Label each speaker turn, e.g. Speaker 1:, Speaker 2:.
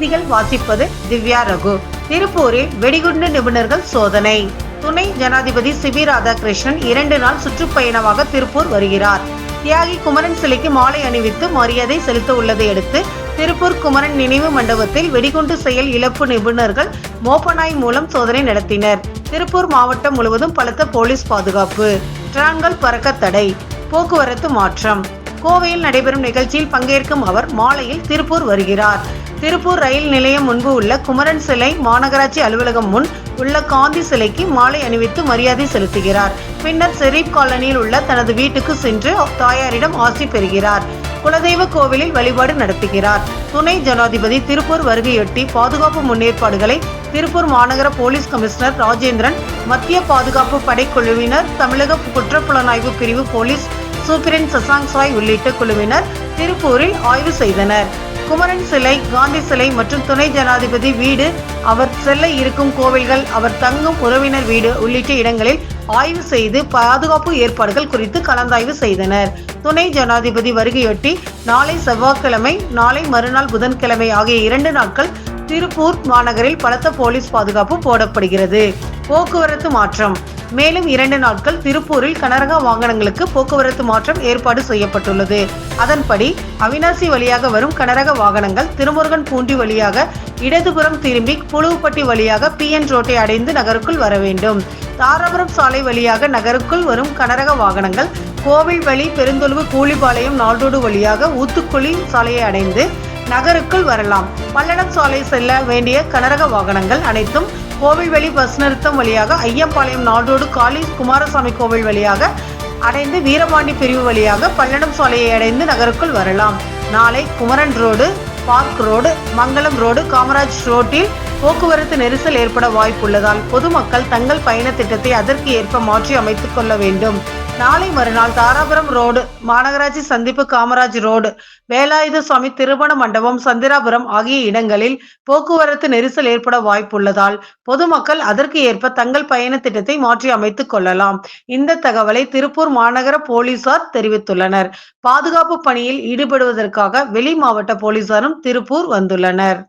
Speaker 1: செய்திகள் வாசிப்பது திவ்யா ரகு. திருப்பூரில் வெடிகுண்டு நிபுணர்கள் சோதனை. துணை ஜனாதிபதி சிபி ராதாகிருஷ்ணன் இரண்டு நாள் சுற்றுப்பயணமாக திருப்பூர் வருகிறார். தியாகி குமரன் சிலைக்கு மாலை அணிவித்து மரியாதை செலுத்த உள்ளதை அடுத்து திருப்பூர் குமரன் நினைவு மண்டபத்தில் வெடிகுண்டு செயல் இழப்பு நிபுணர்கள் மோப்பநாய் மூலம் சோதனை நடத்தினர். திருப்பூர் மாவட்டம் முழுவதும் பலத்த போலீஸ் பாதுகாப்பு. டிரான்கள் பறக்க தடை. போக்குவரத்து மாற்றம். கோவையில் நடைபெறும் நிகழ்ச்சியில் பங்கேற்கும் அவர் மாலையில் திருப்பூர் வருகிறார். திருப்பூர் ரயில் நிலையம் முன்பு உள்ள குமரன் சிலை மாநகராட்சி அலுவலகம் முன் உள்ள காந்தி சிலைக்கு மாலை அணிவித்து மரியாதை செலுத்துகிறார். பின்னர் செரீப் காலனியில் உள்ள தனது வீட்டுக்கு சென்று தாயாரிடம் ஆசி பெறுகிறார். குலதெய்வ கோவிலில் வழிபாடு நடத்துகிறார். துணை ஜனாதிபதி திருப்பூர் வருகையொட்டி பாதுகாப்பு முன்னேற்பாடுகளை திருப்பூர் மாநகர போலீஸ் கமிஷனர் ராஜேந்திரன் மத்திய பாதுகாப்பு படைக்குழுவினர் தமிழக குற்றப்புலனாய்வு பிரிவு போலீஸ் சூப்பிரண்ட் சசாங் சாய் உள்ளிட்ட குழுவினர் திருப்பூரில் ஆய்வு செய்தனர். குமரன் சிலை காந்தி சிலை மற்றும் துணை ஜனாதிபதி வீடு அவர் செல்ல இருக்கும் கோவில்கள் அவர் தங்கும் உறவினர் வீடு உள்ளிட்ட இடங்களில் ஆய்வு செய்து பாதுகாப்பு ஏற்பாடுகள் குறித்து கலந்தாய்வு செய்தனர். துணை ஜனாதிபதி வருகையொட்டி நாளை செவ்வாய்க்கிழமை நாளை மறுநாள் புதன்கிழமை ஆகிய இரண்டு நாட்கள் திருப்பூர் மாநகரில் பலத்த போலீஸ் பாதுகாப்பு போடப்படுகிறது. போக்குவரத்து மாற்றம் மேலும் இரண்டு நாட்கள் திருப்பூரில் கனரக வாகனங்களுக்கு போக்குவரத்து மாற்றம் ஏற்பாடு செய்யப்பட்டுள்ளது. அதன்படி அவினாசி வழியாக வரும் கனரக வாகனங்கள் திருமுருகன் பூண்டி வழியாக இடதுபுறம் திரும்பி புழுவுப்பட்டி வழியாக பிஎன் ரோட்டை அடைந்து நகருக்குள் வர வேண்டும். தாராபுரம் சாலை வழியாக நகருக்குள் வரும் கனரக வாகனங்கள் கோவில் வழி பெருந்தொழுவு கூலிபாளையம் நால்ரோடு வழியாக ஊத்துக்குழி சாலையை அடைந்து நகருக்குள் வரலாம். பல்லடம் சாலை செல்ல வேண்டிய கனரக வாகனங்கள் அனைத்தும் கோவில்வெளி பஸ் நிறுத்தம் வழியாக ஐயம்பாளையம் நாடோடு காளி குமாரசாமி கோவில் வழியாக அடைந்து வீரபாண்டி பிரிவு வழியாக பல்லடம் சாலையை அடைந்து நகருக்குள் வரலாம். நாளை Kumaran road park road Mangalam road Kamaraj ரோட்டில் போக்குவரத்து நெரிசல் ஏற்பட வாய்ப்புள்ளதால் பொதுமக்கள் தங்கள் பயண திட்டத்தை அதற்கு ஏற்ப மாற்றி அமைத்துக் கொள்ள வேண்டும். நாளை மறுநாள் தாராபுரம் ரோடு மாநகராட்சி சந்திப்பு காமராஜ் ரோடு வேலாயுத சுவாமி திருமண மண்டபம் சந்திராபுரம் ஆகிய இடங்களில் போக்குவரத்து நெரிசல் ஏற்பட வாய்ப்புள்ளதால் பொதுமக்கள் அதற்கு ஏற்ப தங்கள் பயண திட்டத்தை மாற்றி அமைத்துக் கொள்ளலாம். இந்த தகவலை திருப்பூர் மாநகர போலீசார் தெரிவித்துள்ளனர். பாதுகாப்பு பணியில் ஈடுபடுவதற்காக வெளி மாவட்ட போலீசாரும் திருப்பூர் வந்துள்ளனர்.